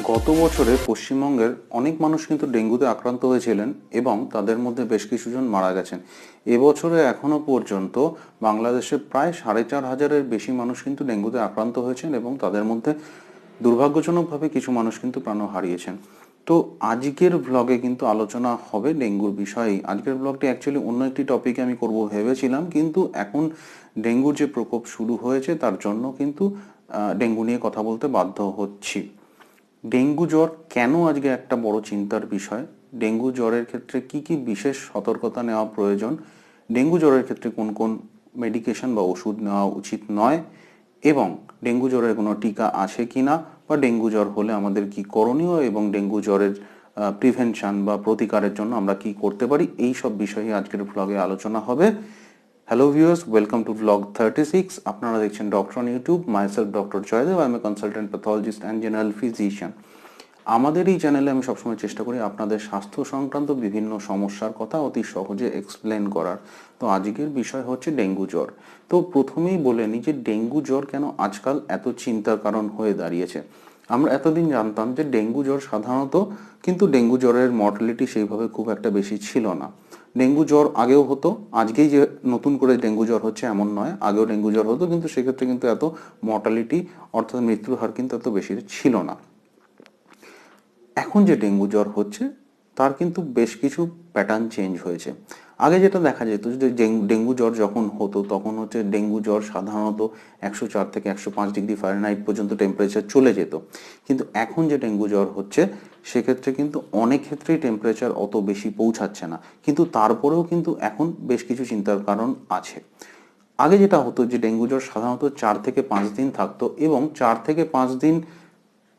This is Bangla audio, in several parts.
গত বছরে পশ্চিমবঙ্গের অনেক মানুষ কিন্তু ডেঙ্গুতে আক্রান্ত হয়েছিলেন এবং তাদের মধ্যে বেশ কিছুজন মারা গেছেন। এবছরে এখনও পর্যন্ত বাংলাদেশে প্রায় সাড়ে চার হাজারের বেশি মানুষ কিন্তু ডেঙ্গুতে আক্রান্ত হয়েছেন এবং তাদের মধ্যে দুর্ভাগ্যজনকভাবে কিছু মানুষ কিন্তু প্রাণ হারিয়েছেন। তো আজকের ব্লগে কিন্তু আলোচনা হবে ডেঙ্গুর বিষয়েই। আজকের ব্লগটি অ্যাকচুয়ালি অন্য একটি টপিকে আমি করব ভেবেছিলাম, কিন্তু এখন ডেঙ্গুর যে প্রকোপ শুরু হয়েছে, তার জন্য কিন্তু ডেঙ্গু নিয়ে কথা বলতে বাধ্য হচ্ছি। ডেঙ্গু জ্বর কেন আজকে একটা বড় চিন্তার বিষয়? ডেঙ্গু জ্বরের ক্ষেত্রে কি কি বিশেষ সতর্কতা নেওয়া প্রয়োজন? ডেঙ্গু জ্বরের ক্ষেত্রে কোন কোন মেডিকেশন বা ওষুধ নেওয়া উচিত নয়? এবং ডেঙ্গু জ্বরের কোনো টিকা আছে কি না বা ডেঙ্গু জ্বর হলে আমাদের কি করণীয়? এবং ডেঙ্গু জ্বরের প্রিভেনশন বা প্রতিকারের জন্য আমরা কি করতে পারি? এই সব বিষয়ে আজকের ব্লগে আলোচনা হবে। Hello viewers welcome to blog thirty six আপনারা দেখছেন doctor on YouTube myself doctor Joydev I consultant pathologist and general physician আমাদের এই চ্যানেলে আমি সবসময় চেষ্টা করি আপনাদের স্বাস্থ্য সংক্রান্ত বিভিন্ন সমস্যার কথা অতি সহজে এক্সপ্লেন করার। তো আজকের বিষয় হচ্ছে ডেঙ্গু জ্বর। তো প্রথমেই বলে নিই যে ডেঙ্গু জ্বর কেন আজকাল এত চিন্তার কারণ হয়ে দাঁড়িয়েছে। আমরা এতদিন জানতাম যে ডেঙ্গু জ্বর সাধারণত কিন্তু ডেঙ্গু জ্বরের মর্টালিটি সেইভাবে খুব একটা বেশি ছিল না। ডেঙ্গু জ্বর আগেও হতো, আজকেই যে নতুন করে ডেঙ্গু জ্বর হচ্ছে এমন নয়, আগেও ডেঙ্গু জ্বর হতো, কিন্তু সেক্ষেত্রে কিন্তু এত মর্টালিটি অর্থাৎ মৃত্যুর হার কিন্তু এত বেশি ছিল না। এখন যে ডেঙ্গু জ্বর হচ্ছে, তার কিন্তু বেশ কিছু প্যাটার্ন চেঞ্জ হয়েছে। আগে যেটা দেখা যেত যে ডেঙ্গু- জ্বর যখন হতো, তখন হচ্ছে ডেঙ্গু জ্বর সাধারণত একশো চার থেকে একশো পাঁচ ডিগ্রি ফারেনহাইট পর্যন্ত টেম্পারেচার চলে যেত। কিন্তু এখন যে ডেঙ্গু জ্বর হচ্ছে সেক্ষেত্রে কিন্তু অনেক ক্ষেত্রেই টেম্পারেচার অত বেশি পৌঁছাচ্ছে না। কিন্তু তারপরেও কিন্তু এখন বেশ কিছু চিন্তার কারণ আছে। আগে যেটা হতো যে ডেঙ্গু জ্বর সাধারণত চার থেকে পাঁচ দিন থাকতো এবং চার থেকে পাঁচ দিন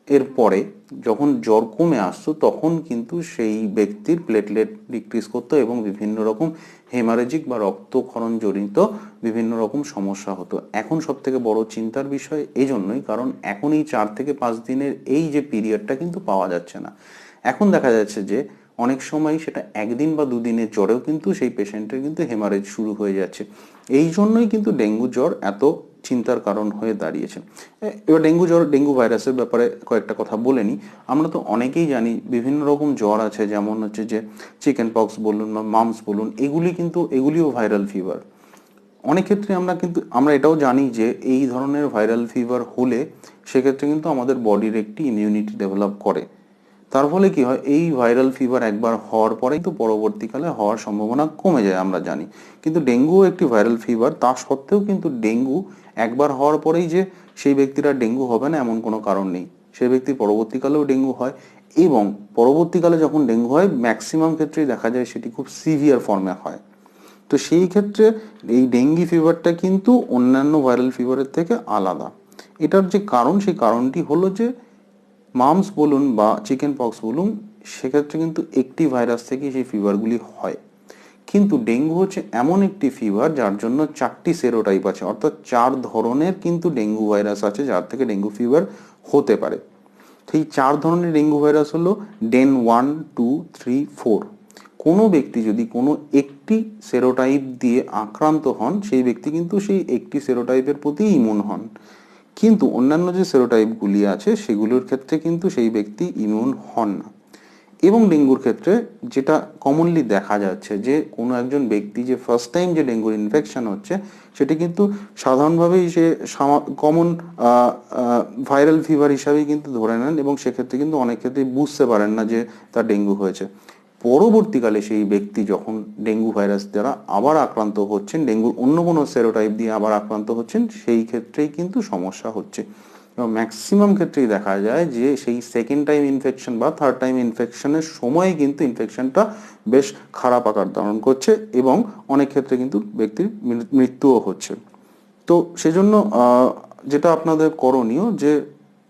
এর পরে যখন জ্বর কমে আসতো, তখন কিন্তু সেই ব্যক্তির প্লেটলেট ডিক্রিজ করতো এবং বিভিন্ন রকম হেমারেজিক বা রক্তক্ষরণ জনিত বিভিন্ন রকম সমস্যা হতো। এখন সব থেকে বড় চিন্তার বিষয় এই জন্যই কারণ এখন এই চার থেকে পাঁচ দিনের এই যে পিরিয়ডটা কিন্তু পাওয়া যাচ্ছে না। এখন দেখা যাচ্ছে যে অনেক সময় সেটা একদিন বা দুদিনের জ্বরেও কিন্তু সেই পেশেন্টের কিন্তু হেমারেজ শুরু হয়ে যাচ্ছে। এই জন্যই কিন্তু ডেঙ্গু জ্বর এত চিন্তার কারণ হয়ে দাঁড়িয়েছে এবার ডেঙ্গু জ্বর, ডেঙ্গু ভাইরাসের ব্যাপারে কয়েকটা কথা বলে নিই। আমরা তো অনেকেই জানি বিভিন্ন রকম জ্বর আছে, যেমন হচ্ছে যে চিকেন পক্স বলুন বা মামস বলুন, এগুলি কিন্তু, এগুলিও ভাইরাল ফিভার অনেক ক্ষেত্রে আমরা কিন্তু, আমরা এটাও জানি যে এই ধরনের ভাইরাল ফিভার হলে সেক্ষেত্রে কিন্তু আমাদের বডির একটি ইমিউনিটি ডেভেলপ করে। তার ফলে কি হয়, এই ভাইরাল ফিভার একবার হওয়ার পরেই তো পরবর্তীকালে হওয়ার সম্ভাবনা কমে যায় আমরা জানি। কিন্তু ডেঙ্গু একটি ভাইরাল ফিভার তা সত্ত্বেও কিন্তু ডেঙ্গু একবার হওয়ার পরেই যে সেই ব্যক্তিরা ডেঙ্গু হবে না এমন কোনো কারণ নেই। সেই ব্যক্তি পরবর্তীকালেও ডেঙ্গু হয় এবং পরবর্তীকালে যখন ডেঙ্গু হয় ম্যাক্সিমাম ক্ষেত্রেই দেখা যায় সেটি খুব সিভিয়ার ফর্মে হয়। তো সেই ক্ষেত্রে এই ডেঙ্গি ফিভারটা কিন্তু অন্যান্য ভাইরাল ফিভারের থেকে আলাদা। এটার যে কারণ, সেই কারণটি হলো যে মামস বলুন বা চিকেন পক্স বলুন, সেক্ষেত্রে কিন্তু একটি ভাইরাস থেকে সেই ফিভারগুলি হয়। কিন্তু ডেঙ্গু হচ্ছে এমন একটি ফিভার যার জন্য চারটি সেরোটাইপ আছে। অর্থাৎ চার ধরনের কিন্তু ডেঙ্গু ভাইরাস আছে যার থেকে ডেঙ্গু ফিভার হতে পারে। সেই চার ধরনের ডেঙ্গু ভাইরাস হলো DEN one, two, three, four. কোনো ব্যক্তি যদি কোনো একটি সেরোটাইপ দিয়ে আক্রান্ত হন, সেই ব্যক্তি কিন্তু সেই একটি সেরোটাইপের প্রতি ইমুন হন। কিন্তু অন্যান্য যে সেরোটাইপগুলি আছে, সেগুলোর ক্ষেত্রে কিন্তু সেই ব্যক্তি ইমিউন হন না। এবং ডেঙ্গুর ক্ষেত্রে যেটা কমনলি দেখা যাচ্ছে যে, কোনো একজন ব্যক্তি যে ফার্স্ট টাইম যে ডেঙ্গুর ইনফেকশন হচ্ছে, সেটি কিন্তু সাধারণভাবেই সে কমন ভাইরাল ফিভার হিসাবেই কিন্তু ধরে নেন এবং সেক্ষেত্রে কিন্তু অনেক ক্ষেত্রে বুঝতে পারেন না যে তার ডেঙ্গু হয়েছে। পরবর্তীকালে সেই ব্যক্তি যখন ডেঙ্গু ভাইরাস দ্বারা আবার আক্রান্ত হচ্ছেন ডেঙ্গুর অন্য কোনো সেরোটাইপ দিয়ে আবার আক্রান্ত হচ্ছেন, সেই ক্ষেত্রেই কিন্তু সমস্যা হচ্ছে। এবং ম্যাক্সিমাম ক্ষেত্রেই দেখা যায় যে সেই সেকেন্ড টাইম ইনফেকশন বা থার্ড টাইম ইনফেকশনের সময় কিন্তু ইনফেকশনটা বেশ খারাপ আকার ধারণ করছে এবং অনেক ক্ষেত্রে কিন্তু ব্যক্তির মৃত্যুও হচ্ছে। তো সেজন্য যেটা আপনাদের করণীয় যে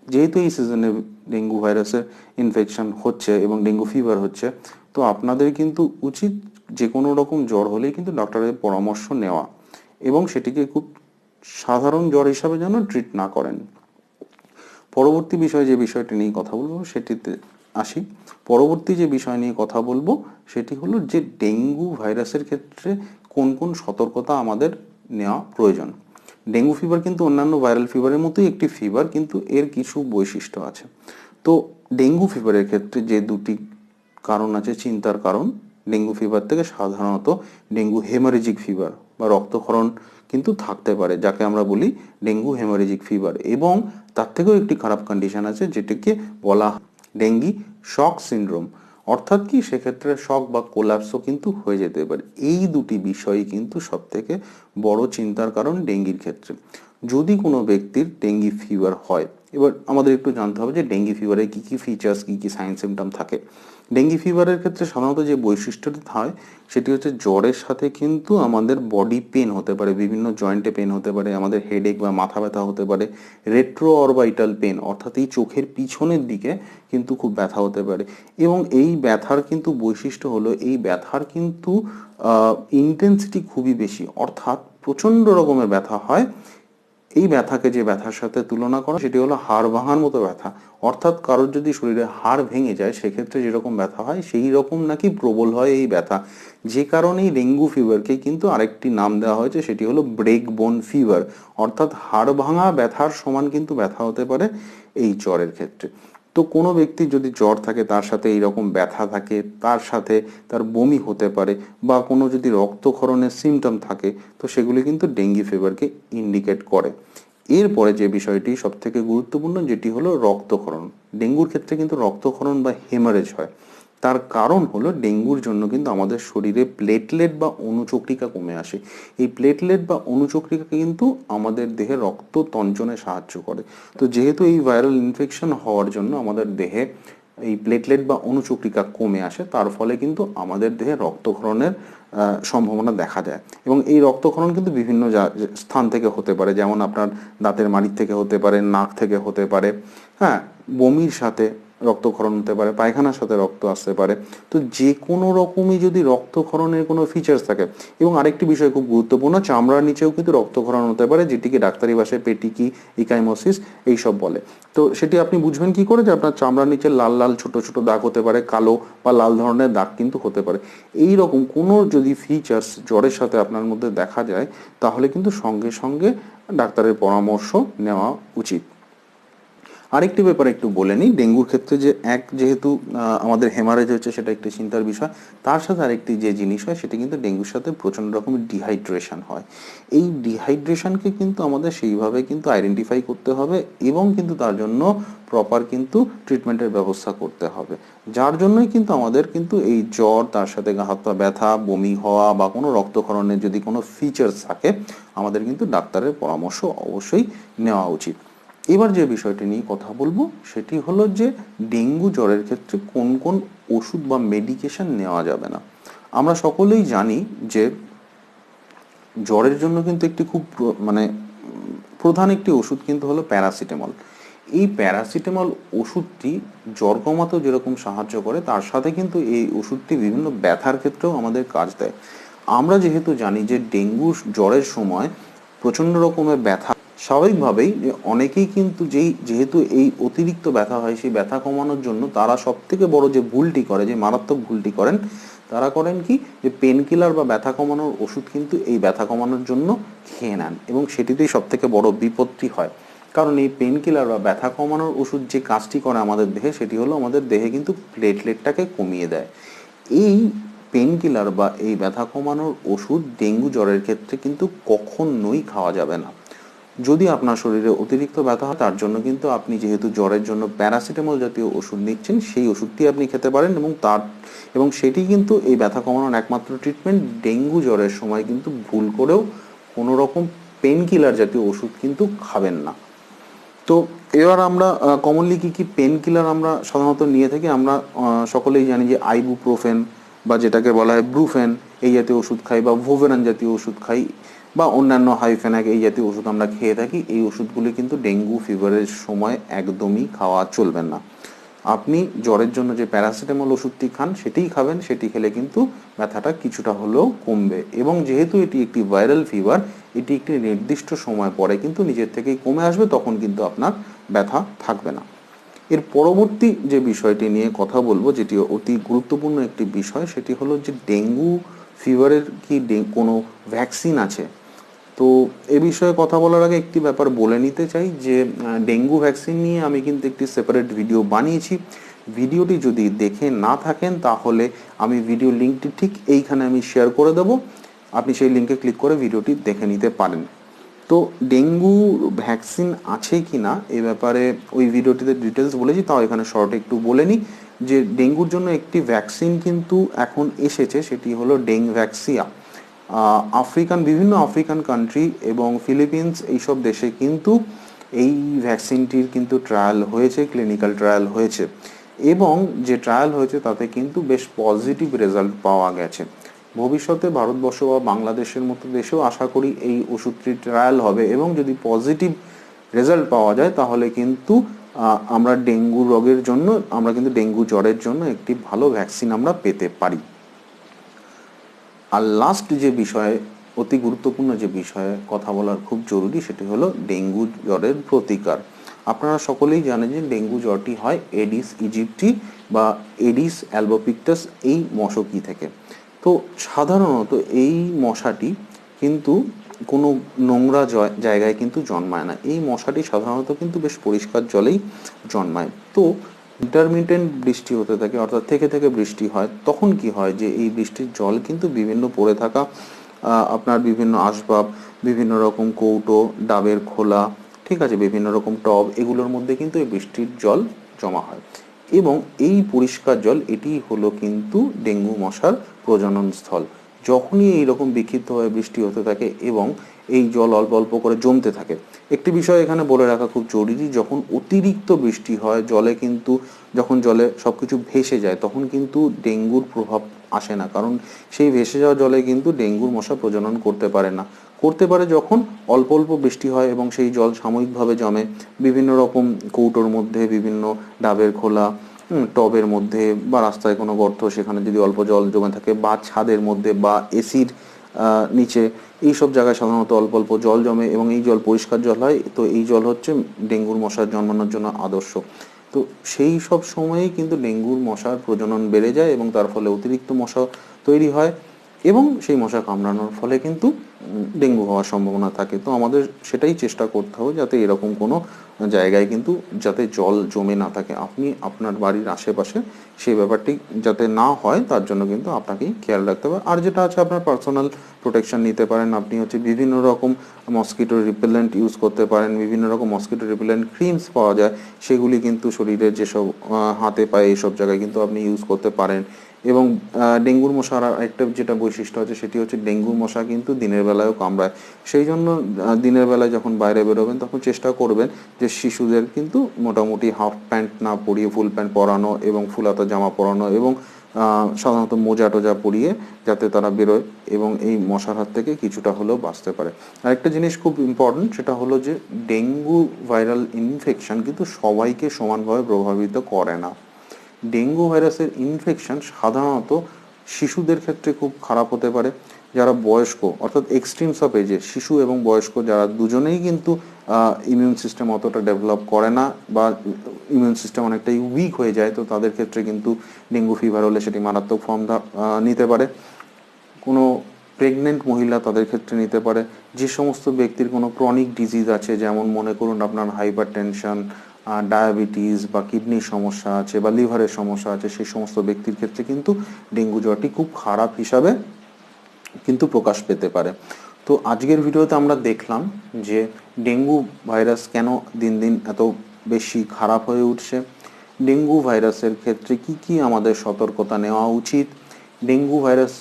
যেহেতু এই সিজনে ডেঙ্গু ভাইরাসের ইনফেকশন হচ্ছে এবং ডেঙ্গু ফিভার হচ্ছে তো আপনাদের কিন্তু উচিত যে কোনো রকম জ্বর হলেই কিন্তু ডক্টরের পরামর্শ নেওয়া এবং সেটিকে খুব সাধারণ জ্বর হিসাবে যেন ট্রিট না করেন। পরবর্তী বিষয়ে যে বিষয়টি নিয়ে কথা বলব সেটিতে আসি। পরবর্তী যে বিষয় নিয়ে কথা বলব সেটি হলো যে ডেঙ্গু ভাইরাসের ক্ষেত্রে কোন কোন সতর্কতা আমাদের নেওয়া প্রয়োজন। ডেঙ্গু ফিভার কিন্তু অন্যান্য ভাইরাল ফিভারের মতোই একটি ফিভার কিন্তু এর কিছু বৈশিষ্ট্য আছে। তো ডেঙ্গু ফিভারের ক্ষেত্রে যে দুটি কারণ আছে, চিন্তার কারণ। ডেঙ্গু ফিভার থেকে সাধারণত ডেঙ্গু হেমারেজিক ফিভার বা রক্তক্ষরণ কিন্তু থাকতে পারে, যাকে আমরা বলি ডেঙ্গু হেমারেজিক ফিভার এবং তার থেকেও একটি খারাপ কন্ডিশন আছে, যেটিকে বলা ডেঙ্গি শক সিনড্রোম অর্থাৎ কি? সেক্ষেত্রে শক বা কোলাপসও কিন্তু হয়ে যেতে পারে। এই দুটি বিষয়ই কিন্তু সবথেকে বড় চিন্তার কারণ ডেঙ্গির ক্ষেত্রে। যদি কোনো ব্যক্তির ডেঙ্গি ফিভার হয়, এবার আমাদের একটু জানতে হবে যে ডেঙ্গি ফিভারে কী কী ফিচার্স কী কী সাইন সিমটম থাকে। ডেঙ্গি ফিভারের ক্ষেত্রে সাধারণত যে বৈশিষ্ট্যটি হয়, সেটি হচ্ছে জ্বরের সাথে কিন্তু আমাদের বডি পেন হতে পারে, বিভিন্ন জয়েন্টে পেন হতে পারে, আমাদের হেডেক বা মাথা ব্যথা হতে পারে রেট্রো অরবাইটাল পেন অর্থাৎ এই চোখের পিছনের দিকে কিন্তু খুব ব্যথা হতে পারে। এবং এই ব্যথার কিন্তু বৈশিষ্ট্য হলো, এই ব্যথার কিন্তু ইন্টেন্সিটি খুবই বেশি, অর্থাৎ প্রচণ্ড রকমের ব্যথা হয় এই ব্যথাকে যে ব্যথার সাথে তুলনা করা, সেটি হলো হাড় ভাঙার মতো ব্যথা। অর্থাৎ কারোর যদি শরীরে হাড় ভেঙে যায়, সেক্ষেত্রে যেরকম ব্যথা হয়, সেই রকম নাকি প্রবল হয় এই ব্যথা। যে কারণেই ডেঙ্গু ফিভারকে কিন্তু আরেকটি নাম দেওয়া হয়েছে, সেটি হলো ব্রেক বোন ফিভার অর্থাৎ হাড় ভাঙা ব্যথার সমান কিন্তু ব্যথা হতে পারে এই চরের ক্ষেত্রে। তো কোনো ব্যক্তির যদি জ্বর থাকে, তার সাথে এইরকম ব্যথা থাকে, তার সাথে তার বমি হতে পারে বা কোনো যদি রক্তক্ষরণের সিমটম থাকে, তো সেগুলি কিন্তু ডেঙ্গি ফিভারকে ইন্ডিকেট করে। এরপরে যে বিষয়টি সবথেকে গুরুত্বপূর্ণ, যেটি হলো রক্তক্ষরণ। ডেঙ্গুর ক্ষেত্রে কিন্তু রক্তক্ষরণ বা হেমারেজ হয়। তার কারণ হলো ডেঙ্গুর জন্য কিন্তু আমাদের শরীরে প্লেটলেট বা অনুচক্রিকা কমে আসে। এই প্লেটলেট বা অনুচক্রিকা কিন্তু আমাদের দেহে রক্ত তঞ্চনে সাহায্য করে। তো যেহেতু এই ভাইরাল ইনফেকশন হওয়ার জন্য আমাদের দেহে এই প্লেটলেট বা অনুচক্রিকা কমে আসে, তার ফলে কিন্তু আমাদের দেহে রক্তক্ষরণের সম্ভাবনা দেখা যায় এবং এই রক্তক্ষরণ কিন্তু বিভিন্ন স্থান থেকে হতে পারে, যেমন আপনার দাঁতের মাড়ির থেকে হতে পারে, নাক থেকে হতে পারে হ্যাঁ বমির সাথে রক্তক্ষরণ হতে পারে, পায়খানার সাথে রক্ত আসতে পারে। তো যে কোনো রকমই যদি রক্তক্ষরণের কোনো ফিচার্স থাকে, এবং আরেকটি বিষয় খুব গুরুত্বপূর্ণ, চামড়ার নিচেও কিন্তু রক্তক্ষরণ হতে পারে, যেটিকে ডাক্তারি ভাষায় পেটিকি, ইকাইমোসিস এইসব বলে। তো সেটি আপনি বুঝবেন কি করে যে আপনার চামড়ার নিচে লাল লাল ছোট ছোট দাগ হতে পারে, কালো বা লাল ধরনের দাগ কিন্তু হতে পারে। এই রকম কোনো যদি ফিচার্স জ্বরের সাথে আপনার মধ্যে দেখা যায়, তাহলে কিন্তু সঙ্গে সঙ্গে ডাক্তারের পরামর্শ নেওয়া উচিত। আরেকটি ব্যাপার একটু বলে নিই। ডেঙ্গুর ক্ষেত্রে যে এক যেহেতু আমাদের হেমারেজ হচ্ছে সেটা একটি চিন্তার বিষয়। তার সাথে আরেকটি যে জিনিস হয়, সেটা কিন্তু ডেঙ্গুর সাথে প্রচণ্ড রকমের ডিহাইড্রেশন হয়। এই ডিহাইড্রেশনকে কিন্তু আমাদের সেইভাবে কিন্তু আইডেন্টিফাই করতে হবে এবং কিন্তু তার জন্য প্রপার কিন্তু ট্রিটমেন্টের ব্যবস্থা করতে হবে। যার জন্যই কিন্তু আমাদের কিন্তু এই জ্বর, তার সাথে হাত, পা ব্যথা, বমি হওয়া বা কোনো রক্তক্ষরণের যদি কোনো ফিচার্স থাকে, আমাদের কিন্তু ডাক্তারের পরামর্শ অবশ্যই নেওয়া উচিত। এবার যে বিষয়টি নিয়ে কথা বলব, সেটি হলো যে ডেঙ্গু জ্বরের ক্ষেত্রে কোন কোন ওষুধ বা মেডিকেশন নেওয়া যাবে না। আমরা সকলেই জানি যে জ্বরের জন্য কিন্তু একটি খুব মানে প্রধান একটি ওষুধ কিন্তু হলো প্যারাসিটামল এই প্যারাসিটামল ওষুধটি জ্বর কমাতেও যেরকম সাহায্য করে, তার সাথে কিন্তু এই ওষুধটি বিভিন্ন ব্যথার ক্ষেত্রেও আমাদের কাজ দেয়। আমরা যেহেতু জানি যে ডেঙ্গু জ্বরের সময় প্রচণ্ড রকমের ব্যথা স্বাভাবিকভাবেই অনেকেই কিন্তু যেই, যেহেতু এই অতিরিক্ত ব্যথা হয়, সেই ব্যথা কমানোর জন্য তারা সব থেকে বড় যে ভুলটি করে, যে মারাত্মক ভুলটি করেন, তারা করেন কি? যে পেন কিলার বা ব্যথা কমানোর ওষুধ কিন্তু এই ব্যথা কমানোর জন্য খেয়ে নেন এবং সেটিতেই সব থেকে বড় বিপত্তি হয়। কারণ এই পেন কিলার বা ব্যথা কমানোর ওষুধ যে কাজটি করে আমাদের দেহে, সেটি হলো আমাদের দেহে কিন্তু প্লেটলেটটাকে কমিয়ে দেয়। এই পেন কিলার বা এই ব্যথা কমানোর ওষুধ ডেঙ্গু জ্বরের ক্ষেত্রে কিন্তু কখনোই খাওয়া যাবে না। যদি আপনার শরীরে অতিরিক্ত ব্যথা হয়, তার জন্য কিন্তু আপনি যেহেতু জ্বরের জন্য প্যারাসিটামল জাতীয় ওষুধ নিচ্ছেন, সেই ওষুধটি আপনি খেতে পারেন এবং তার, এবং সেটি কিন্তু এই ব্যথা কমানোর একমাত্র ট্রিটমেন্ট ডেঙ্গু জ্বরের সময় কিন্তু ভুল করেও কোনো রকম পেন কিলার জাতীয় ওষুধ কিন্তু খাবেন না। তো এবার আমরা কমনলি কী কী পেন কিলার আমরা সাধারণত নিয়ে থাকি? আমরা সকলেই জানি যে আইবুপ্রোফেন বা যেটাকে বলা হয় ব্রুফেন এই জাতীয় ওষুধ খাই বা ভোভেরান জাতীয় ওষুধ খাই। বা অন্যান্য হাইফেনাক এই জাতীয় ওষুধ আমরা খেয়ে থাকি, এই ওষুধগুলি কিন্তু ডেঙ্গু ফিভারের সময় একদমই খাওয়া চলবে না। আপনি জ্বরের জন্য যে প্যারাসিটামল ওষুধটি খান, সেটিই খাবেন, সেটি খেলে কিন্তু ব্যথাটা কিছুটা হলেও কমবে। এবং যেহেতু এটি একটি ভাইরাল ফিভার এটি একটি নির্দিষ্ট সময় পরে কিন্তু নিজের থেকেই কমে আসবে, তখন কিন্তু আপনার ব্যথা থাকবে না। এর পরবর্তী যে বিষয়টি নিয়ে কথা বলব, যেটি অতি গুরুত্বপূর্ণ একটি বিষয়, সেটি হলো যে ডেঙ্গু ফিভারের কি কোনো ভ্যাকসিন আছে তো এ বিষয়ে কথা বলার আগে একটি ব্যাপার বলে নিতে চাই যে ডেঙ্গু ভ্যাকসিন নিয়ে আমি কিন্তু একটি সেপারেট ভিডিও বানিয়েছি। ভিডিওটি যদি দেখে না থাকেন, তাহলে আমি ভিডিও লিঙ্কটি ঠিক এইখানে আমি শেয়ার করে দেব। আপনি সেই লিঙ্কে ক্লিক করে ভিডিওটি দেখে নিতে পারেন। তো ডেঙ্গু ভ্যাকসিন আছে কি না, এ ব্যাপারে ওই ভিডিওটিতে ডিটেলস বলেছি, তাও এখানে শর্টে একটু বলে নিই যে, ডেঙ্গুর জন্য একটি ভ্যাকসিন কিন্তু এখন এসেছে, সেটি হলো ডেং ভ্যাকসিয়া। আফ্রিকান, বিভিন্ন আফ্রিকান কান্ট্রি এবং ফিলিপিন্স এইসব দেশে কিন্তু এই ভ্যাকসিনটির কিন্তু ট্রায়াল হয়েছে ক্লিনিক্যাল ট্রায়াল হয়েছে। এবং যে ট্রায়াল হয়েছে তাতে কিন্তু বেশ পজিটিভ রেজাল্ট পাওয়া গেছে। ভবিষ্যতে ভারতবর্ষ বা বাংলাদেশের মতো দেশেও আশা করি এই ওষুধটির ট্রায়াল হবে এবং যদি পজিটিভ রেজাল্ট পাওয়া যায় তাহলে কিন্তু আমরা ডেঙ্গু রোগের জন্য, আমরা কিন্তু ডেঙ্গু জ্বরের জন্য একটি ভালো ভ্যাকসিন আমরা পেতে পারি। আর লাস্ট যে বিষয়ে, অতি গুরুত্বপূর্ণ যে বিষয়ে কথা বলার খুব জরুরি সেটি হলো ডেঙ্গু জ্বরের প্রতিকার। আপনারা সকলেই জানেন যে ডেঙ্গু জ্বরটি হয় এডিস ইজিপ্টি বা এডিস অ্যালবোপিকটাস এই মশকি থেকে। তো সাধারণত এই মশাটি কিন্তু কোনো নোংরা জায়গায় কিন্তু জন্মায় না। এই মশাটি সাধারণত কিন্তু বেশ পরিষ্কার জলেই জন্মায়। তো ইন্টারমিটেন্ট বৃষ্টি হতে থাকে, অর্থাৎ থেকে থেকে বৃষ্টি হয়, তখন কি হয় যে এই বৃষ্টির জল কিন্তু বিভিন্ন পড়ে থাকা আপনার বিভিন্ন আসবাব, বিভিন্ন রকম কৌটো, ডাবের খোলা, ঠিক আছে, বিভিন্ন রকম টব, এগুলোর মধ্যে কিন্তু এই বৃষ্টির জল জমা হয়। এবং এই পরিষ্কার জল, এটি হলো কিন্তু ডেঙ্গু মশার প্রজনন স্থল। যখনই এইরকম বিক্ষিপ্তভাবে বৃষ্টি হতে থাকে এবং এই জল অল্প অল্প করে জমতে থাকে। একটি বিষয় এখানে বলে রাখা খুব জরুরি, যখন অতিরিক্ত বৃষ্টি হয়, জলে কিন্তু যখন জলে সব কিছু ভেসে যায়, তখন কিন্তু ডেঙ্গুর প্রভাব আসে না। কারণ সেই ভেসে যাওয়া জলে কিন্তু ডেঙ্গুর মশা প্রজনন করতে পারে না। করতে পারে যখন অল্প অল্প বৃষ্টি হয় এবং সেই জল সাময়িকভাবে জমে। বিভিন্ন রকম কৌটোর মধ্যে, বিভিন্ন ডাবের খোলা টবের মধ্যে বা রাস্তায় কোনো গর্ত, সেখানে যদি অল্প জল জমে থাকে বা ছাদের মধ্যে বা এসির নিচে। এই সব জায়গায় সাধারণত অল্প অল্প জল জমে এবং এই জল পরিষ্কার জল হয়। তো এই জল হচ্ছে ডেঙ্গুর মশার জন্মানোর জন্য আদর্শ। তো সেই সব সময়েই কিন্তু ডেঙ্গুর মশার প্রজনন বেড়ে যায় এবং তার ফলে অতিরিক্ত মশা তৈরি হয় এবং সেই মশা কামড়ানোর ফলে কিন্তু ডেঙ্গু হওয়ার সম্ভাবনা থাকে। তো আমাদের সেটাই চেষ্টা করতে হবে যাতে এরকম কোনো জায়গায় কিন্তু যাতে জল জমে না থাকে। আপনি আপনার বাড়ির আশেপাশে সেই ব্যাপারটি যাতে না হয়, তার জন্য কিন্তু আপনাকেই খেয়াল রাখতে হবে। আর যেটা আছে আপনার পার্সোনাল প্রোটেকশন নিতে পারেন। আপনি হচ্ছে বিভিন্ন রকম মসকিটো রিপেলেন্ট ইউজ করতে পারেন। বিভিন্ন রকম মসকিটো রিপেলেন্ট ক্রিমস পাওয়া যায়। সেগুলি কিন্তু শরীরের যেসব হাতে পায়ে এইসব জায়গায় কিন্তু আপনি ইউজ করতে পারেন। এবং ডেঙ্গুর মশার একটা যেটা বৈশিষ্ট্য আছে সেটি হচ্ছে ডেঙ্গুর মশা কিন্তু দিনের বেলায়ও কামড়ায়। সেই জন্য দিনের বেলায় যখন বাইরে বেরোবেন তখন চেষ্টা করবেন যে শিশুদের কিন্তু মোটামুটি হাফ প্যান্ট না পরিয়ে, ফুল প্যান্ট পরানো এবং ফুলাতা জামা পরানো এবং সাধারণত মোজা টোজা পরিয়ে যাতে তারা বেরোয় এবং এই মশার হাত থেকে কিছুটা হলেও বাঁচতে পারে। আরেকটা জিনিস খুব ইম্পর্টেন্ট সেটা হলো যে ডেঙ্গু ভাইরাল ইনফেকশন কিন্তু সবাইকে সমানভাবে প্রভাবিত করে না। ডেঙ্গু ভাইরাসের ইনফেকশন সাধারণত শিশুদের ক্ষেত্রে খুব খারাপ হতে পারে। যারা বয়স্ক, অর্থাৎ এক্সট্রিমস অফ এজে শিশু এবং বয়স্ক যারা দুজনেই কিন্তু ইমিউন সিস্টেম অতটা ডেভেলপ করে না বা ইমিউন সিস্টেম অনেকটাই উইক হয়ে যায়, তো তাদের ক্ষেত্রে কিন্তু ডেঙ্গু ফিভার হলে সেটি মারাত্মক ফর্ম নিতে পারে। কোনো প্রেগনেন্ট মহিলা তাদের ক্ষেত্রে নিতে পারে। যে সমস্ত ব্যক্তির কোনো ক্রনিক ডিজিজ আছে, যেমন মনে করুন আপনার হাইপার টেনশন ডায়াবেটিস বা কিডনির সমস্যা আছে বা লিভারের সমস্যা আছে, সেই সমস্ত ব্যক্তির ক্ষেত্রে কিন্তু ডেঙ্গু জ্বরটি খুব খারাপ হিসাবে কিন্তু প্রকাশ পেতে পারে। তো আজকের ভিডিওতে আমরা দেখলাম যে ডেঙ্গু ভাইরাস কেন দিন দিন এত বেশি খারাপ হয়ে উঠছে। ডেঙ্গু ভাইরাসের ক্ষেত্রে কি কি আমাদের সতর্কতা নেওয়া উচিত? ডেঙ্গু ভাইরাস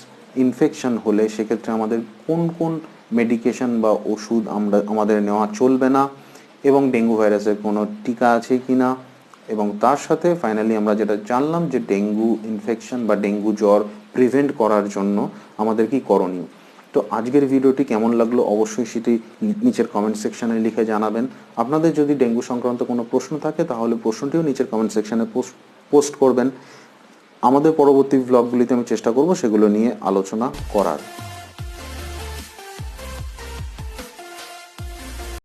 ইনফেকশন হলে সেক্ষেত্রে আমাদের কোন কোন মেডিকেশন বা ওষুধ আমরা, আমাদের নেওয়া চলবে না? এবং ডেঙ্গু ভাইরাসের কোনো টিকা আছে কি না? এবং তার সাথে ফাইনালি আমরা যেটা জানলাম যে ডেঙ্গু ইনফেকশন বা ডেঙ্গু জ্বর প্রিভেন্ট করার জন্য আমাদের কি করণীয়? তো আজকের ভিডিওটি কেমন লাগল অবশ্যই সেটি নিচের কমেন্ট সেকশানে লিখে জানাবেন। আপনাদের যদি ডেঙ্গু সংক্রান্ত কোনো প্রশ্ন থাকে তাহলে প্রশ্নটিও নিচের কমেন্ট সেকশনে পোস্ট করবেন। আমাদের পরবর্তী ব্লগগুলিতে আমি চেষ্টা করব সেগুলো নিয়ে আলোচনা করার।